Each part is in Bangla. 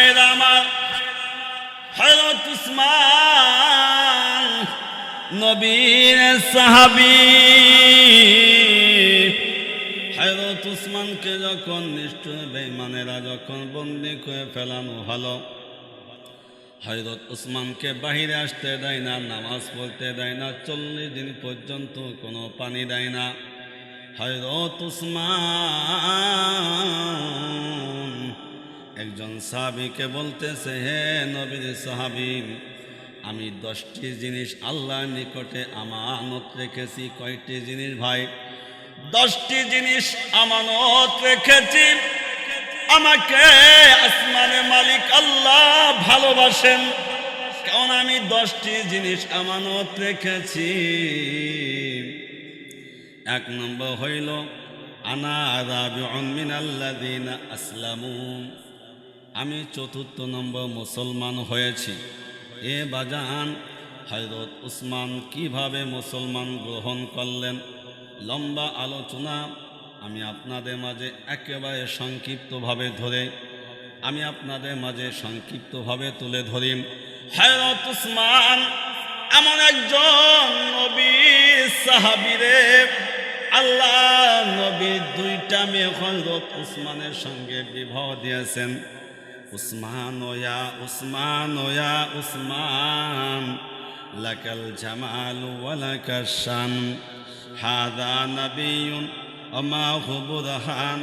ভাইরা আমার হযরত উসমান, নবীর সাহাবী। হযরত উসমানকে যখন নিষ্ঠুর বেঈমানেরা যখন বন্দি করে ফেলানো হলো, হযরত উসমানকে বাহিরে আসতে দেয় না, নামাজ পড়তে দেয় না, চল্লিশ দিন পর্যন্ত কোনো পানি দেয় না। হযরত উসমান একজন সাহাবীকে বলতেছে, হে নবীর সাহাবী, আমি দশটি জিনিস আল্লাহর নিকটে আমানত রেখেছি। কয়টি জিনিস ভাই? দশটি জিনিস আমানত রেখেছি। আমাকে আসমানের মালিক আল্লাহ ভালোবাসেন। কারণ আমি দশটি জিনিস আমানত রেখেছি। এক নম্বর হইল, আনা রাবিউন মিনাল্লাযিনা আসলামু আমি চতুর্থ নম্বর মুসলমান হয়েছি। এ বাজান, হযরত উসমান কীভাবে মুসলমান গ্রহণ করলেন? লম্বা আলোচনা আমি আপনাদের মাঝে একেবারে সংক্ষিপ্তভাবে ধরে, আমি আপনাদের মাঝে সংক্ষিপ্তভাবে তুলে ধরি। হযরত উসমান এমন একজন নবী সাহাবিরে আল্লাহ নবী দুইটা মেয়ে হযরত উসমানের সঙ্গে বিবাহ দিয়েছেন। উসমান ওয়া উসমান লাকাল জামাল শান, হাদা নাবিয়ুন ওমা হু বুরহান,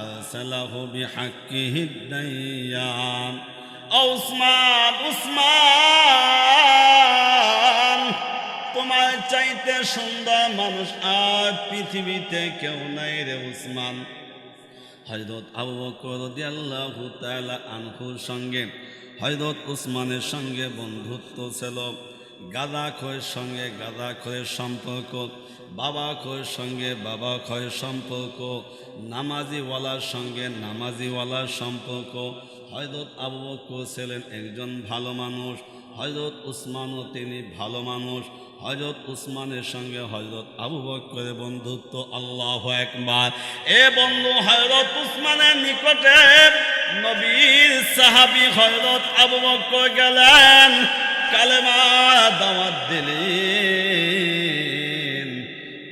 আরসালাহু বিহাক্কিহি দাইয়ান উসমান উসমান, তোমার চাইতে সুন্দর মানুষ আর পৃথিবীতে কেউ নাই রে উসমান। হজরত আবু বকর রাদিয়াল্লাহু তাআলা আনহুর সঙ্গে হজরত উসমানের সঙ্গে বন্ধুত্ব ছিল। গাদা খয়ের সঙ্গে গাদা খয়ের সম্পর্ক, বাবা খয়ের সঙ্গে বাবা খয়ের সম্পর্ক, নামাজিওয়ালার সঙ্গে নামাজিওয়ালার সম্পর্ক। হজরত আবু বকর ছিলেন একজন ভালো মানুষ হজরত উসমানও তিনি ভালো মানুষ। হজরত উসমানের সঙ্গে হজরত আবু বকরের বন্ধুত্ব, আল্লাহ একবার এ বন্ধু হজরত উসমানের নিকটে নবীর সাহাবি হজরত আবু বকর গেলেন। কালেমা দাওয়াত দিলেন।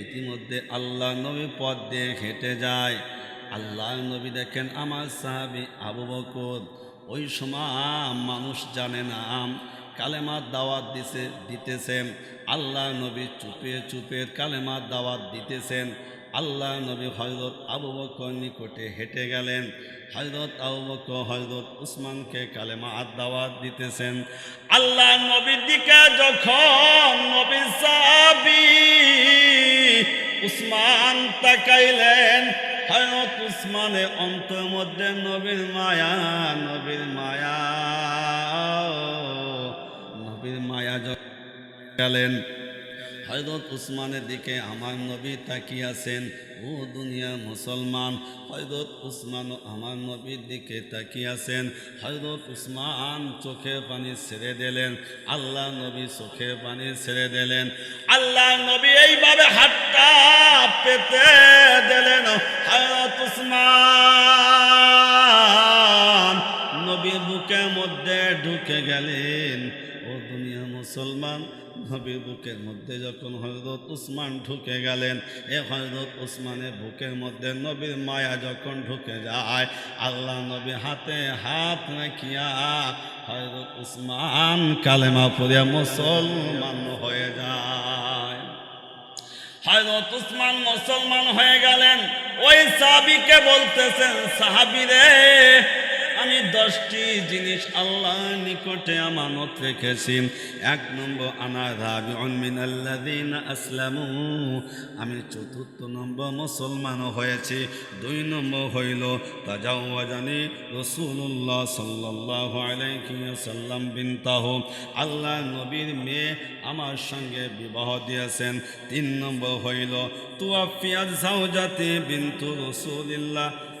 ইতিমধ্যে আল্লাহ নবী পথ দিয়ে হেঁটে যায়। আল্লাহ নবী দেখেন আমার সাহাবি আবু বকর। ওই সময় মানুষ জানে না। কালেমার দাওয়াত দিছে, দিতেছেন। আল্লাহ নবী চুপে চুপে কালেমার দাওয়াত দিতেছেন। আল্লাহ নবী হজরত আবু বকর নিকটে হেঁটে গেলেন। হজরত আবু বকর হজরত উসমানকে কালেমা আর দাওয়াত দিতেছেন। আল্লাহ নবীর দিকে যখন নবী সাবি উসমান তাকাইলেন হজরত উসমানের অন্তর মধ্যে নবীর মায়া নবীর মায়া। নবীর মায়া গেলেন হজরত উসমানের দিকে আমার নবী তাকিয়ে আছেন ও দুনিয়া মুসলমান হজরত উসমান আমার নবীর দিকে তাকিয়ে আছেন হজরত উসমান চোখের পানি ছেড়ে দিলেন, আল্লাহ নবী চোখের পানি ছেড়ে দিলেন। আল্লাহ নবী এইভাবে হাতটা পেতে দিলেন। হজরত উসমান বুকের মধ্যে ঢুকে গেলেন। ও দুনিয়া মুসলমান, নবীর বুকের মধ্যে যখন হজরত উসমান ঢুকে গেলেন, এ হজরত উসমানের বুকের মধ্যে নবীর মায়া যখন ঢুকে যায়, আল্লাহ নবী হাতে হাত রাখিয়া হজরত উসমান কালেমা পড়িয়া মুসলমান হয়ে যায়। হজরত উসমান মুসলমান হয়ে গেলেন। ওই সাহাবিকে বলতেছেন সাহাবিরে আমি দশটি জিনিস আল্লাহর নিকটে আমানত রেখেছি। এক নম্বর, আনা রাবিউন মিনাল্লাযিনা আসলামু। আমি চতুর্থ নম্বর, মুসলমান হয়েছি। দুই নম্বর হইল, তাজাওয়াজানি সাল্লাল্লাহু আলাইহি ওয়াসাল্লাম বিনতাহ। আল্লাহ নবীর মেয়ে আমার সঙ্গে বিবাহ দিয়েছেন। তিন নম্বর হইল তুয়াফিয়াত জাওজাতি বিনতু রাসূলিল্লাহ।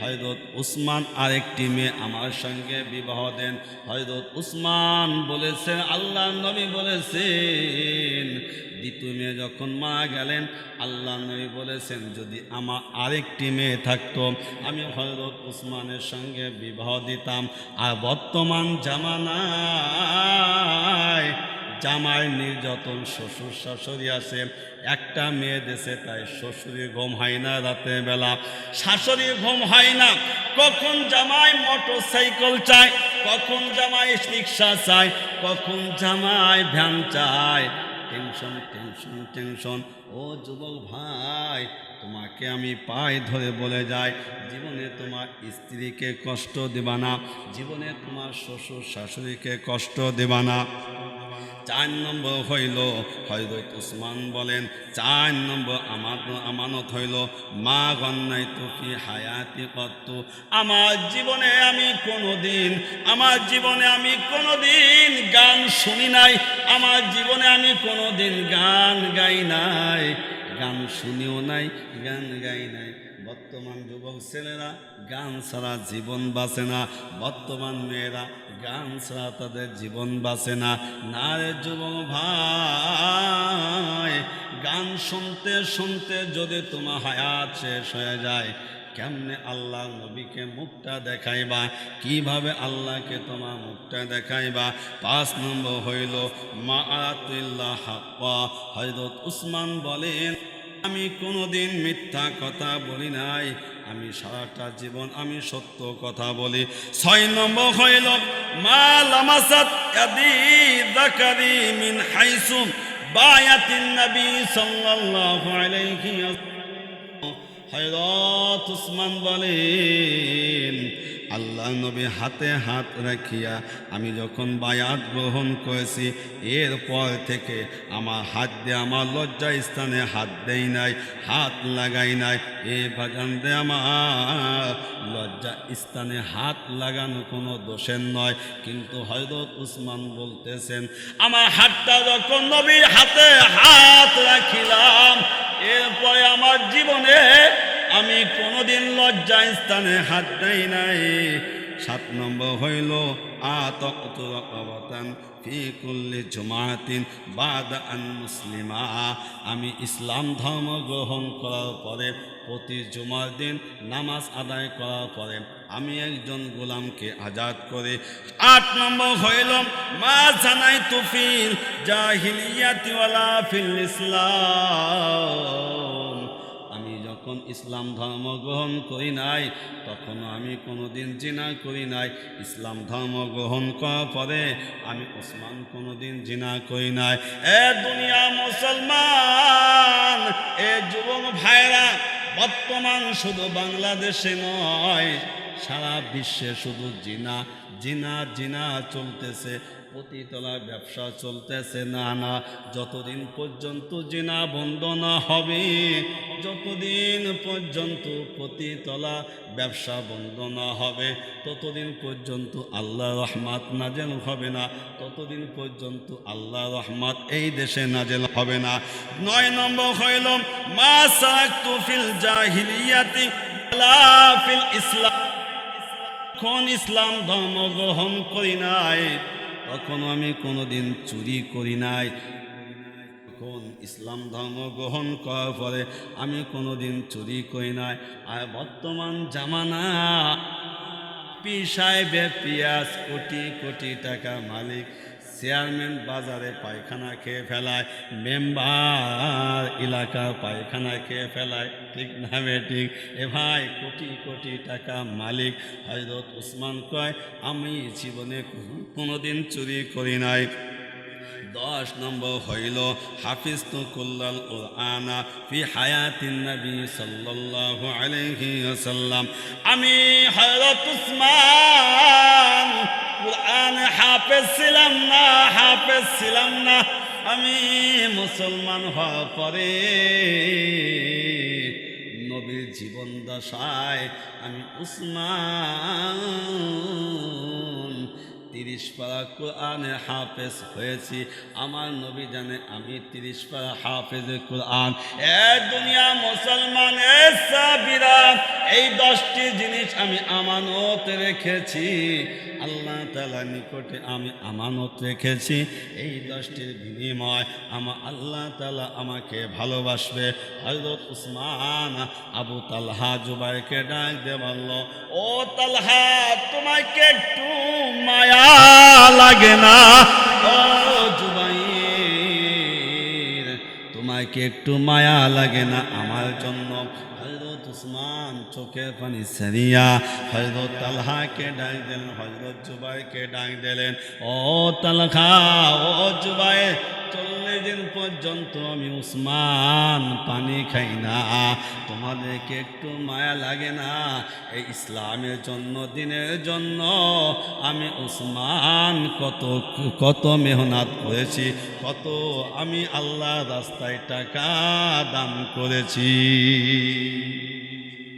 হয়রত উসমান আরেকটি মেয়ে আমার সঙ্গে বিবাহ দেন। হয়রত উসমান বলেছেন আল্লাহ নবী বলেছেন, দ্বিতীয় মেয়ে যখন মা গেলেন আল্লাহ নবী বলেছেন, যদি আমার আরেকটি মেয়ে থাকতো, আমি হজরত উসমানের সঙ্গে বিবাহ দিতাম। আর বর্তমান জামানায় জামাই নির্যাতন শ্বশুর শাশুড়ি আছে, একটা মেয়ে দেশে, তাই শ্বশুরি ঘুম হয় না রাতে বেলা। শাশুড়ি ঘুম হয় না, কখন জামাই মোটর সাইকেল চায়, কখন জামাই রিক্সা চায়, কখন জামাই ভ্যান চায়। টেনশন টেনশন টেনশন, ও যুবক ভাই, তোমাকে আমি পায়ে ধরে বলে যাই, জীবনে তোমার স্ত্রীকে কষ্ট দেবা না, জীবনে তোমার শ্বশুর শাশুড়িকে কষ্ট দেবা না। চার নম্বর হইল হজরত উসমান বলেন, চার নম্বর আমার আমানত হইল, মা গন্যাই তুফি হায়াতি কত আমার জীবনে আমি কোনোদিন, আমার জীবনে আমি কোনোদিন গান শুনি নাই, আমার জীবনে আমি কোনোদিন গান গাই নাই, গান শুনিও নাই, গান গাই নাই। বর্তমান যুবক ছেলেরা গান ছাড়া জীবন বাঁচে না, বর্তমান মেয়েরা গান ছাড়া তাদের জীবন বাঁচে না। না রে যুবক ভাই, গান শুনতে শুনতে যদি তোমার হায়াত শেষ হয়ে যায়, কেমনে আল্লাহ নবীকে মুখটা দেখাইবা? কীভাবে আল্লাহকে তোমার মুখটা দেখাইবা? পাঁচ নম্বর হইল মা আতুল্লাহ হজরত উসমান বলেন আমি কোনোদিন মিথ্যা কথা বলি নাই। আমি সারাটা জীবন আমি সত্য কথা বলি। ছয় নম্বর হইল, মা লামাসাত ইয়াদি যাকারি মিন হাইসুম বায়াতিন নবী সাল্লাল্লাহু আলাইহি হযরত উসমান বলেন আল্লাহ নবী হাতে হাত রাখিয়া আমি যখন বায়াত গ্রহণ করেছি, এরপর থেকে আমার হাত দিয়ে আমার লজ্জা স্থানে হাত দেই নাই, হাত লাগাই নাই। এ বাজান দে আমার লজ্জা স্থানে হাত লাগানো কোনো দোষের নয়। কিন্তু হয়রত উসমান বলতেছেন, আমার হাতটা যখন নবীর হাতে হাত রাখিলাম, এরপরে আমার জীবনে আমি কোনোদিন লজ্জা স্থানে হাত দেই নাই। সাত নম্বর হইল জুমাতিন বাদ আন আমি ইসলাম ধর্ম গ্রহণ করার পরে প্রতি জুমার দিন নামাজ আদায় করার পরে আমি একজন গোলামকে আজাদ করে। আট নম্বর হইল, মা জানাই তুফিল জাহিলিয়াতি ওয়ালা ফিল ইসলাম। যখন ইসলাম ধর্ম গ্রহণ করি নাই তখন আমি কোনোদিন জিনা করি নাই। ইসলাম ধর্ম গ্রহণ করার পরে আমি ওসমান কোনোদিন জিনা করি নাই। এ দুনিয়া মুসলমান, এ যুবক ভাইরা, বর্তমান শুধু বাংলাদেশে নয়, সারা বিশ্বে শুধু জিনা জিনা জিনা চলতেছে। প্রতিতলা ব্যবসা চলতেছে না না। যতদিন পর্যন্ত জিনা বন্ধ না হবে, যতদিন পর্যন্ত প্রতিতলা ব্যবসা বন্ধ না হবে, ততদিন পর্যন্ত আল্লাহ রহমাত নাজেল হবে না, ততদিন পর্যন্ত আল্লাহ রহমাত এই দেশে নাজেল হবে না। নয় নম্বর হইল, মা সারাক্তু ফিল জাহিলিয়াতি ইসলাম। যখন ইসলাম ধর্ম গ্রহণ করি নাই। তখন আমি কোনোদিন চুরি করি নাই। যখন ইসলাম ধর্ম গ্রহণ করার পরে আমি কোনোদিন চুরি করি নাই। আর বর্তমান জামানা পিসায় বে পিয়াস কোটি কোটি টাকা মালিক। চেয়ারম্যান বাজারে পায়খানা খেয়ে ফেলায়, মেম্বার এলাকা পায়খানা খেয়ে ফেলায়। ঠিক নামে ঠিক? এ ভাই, কোটি কোটি টাকা মালিক হজরত উসমান কয়, আমি জীবনে কোনোদিন চুরি করি নাই। দশ নম্বর হইল হাফিজ তো কুল্লাল কোরআনা ফি হায়াতিন নবী সাল্লাল্লাহু আলাইহি ওয়াসাল্লাম। আমি হযরত উসমান কোরআন হাফেজ ছিলাম না, হাফেজ ছিলাম না। আমি মুসলমান হওয়ার পরে নবীর জীবন দশায় আমি উসমান তিরিশ পারা কোরআনে হাফেজ হয়েছি। আমার নবী জানে আমি তিরিশ পারা হাফেজ কোরআন। এ দুনিয়া মুসলমান এ সাবিরা এই দশটি জিনিস আমি আমানত রেখেছি। আল্লাহ তালা নিকটে আমি আমানত রেখেছি। এই দশটির বিনিময় আমার আল্লাহ তালা আমাকে ভালোবাসবে। হজরত উসমান আবু তালহা জুবাইকে ডাক দে বলল, ও তালহা, তোমাকে একটু মায়া লাগে না? ও জুবাইর, তোমাকে একটু মায়া লাগে না আমার জন্য? উসমান চোখের পানি সারিয়া। হজরত তালহাকে ডাক দিলেন হজরত জুবাইকে ডাক দিলেন, ও তালহা, ও জুবাই চল্লিশ দিন পর্যন্ত আমি উসমান পানি খাই না। তোমাদেরকে একটু মায়া লাগে না? এই ইসলামের জন্য দিনের জন্য আমি উসমান কত কত মেহনত করেছি, কত আমি আল্লাহ রাস্তায় টাকা দান করেছি।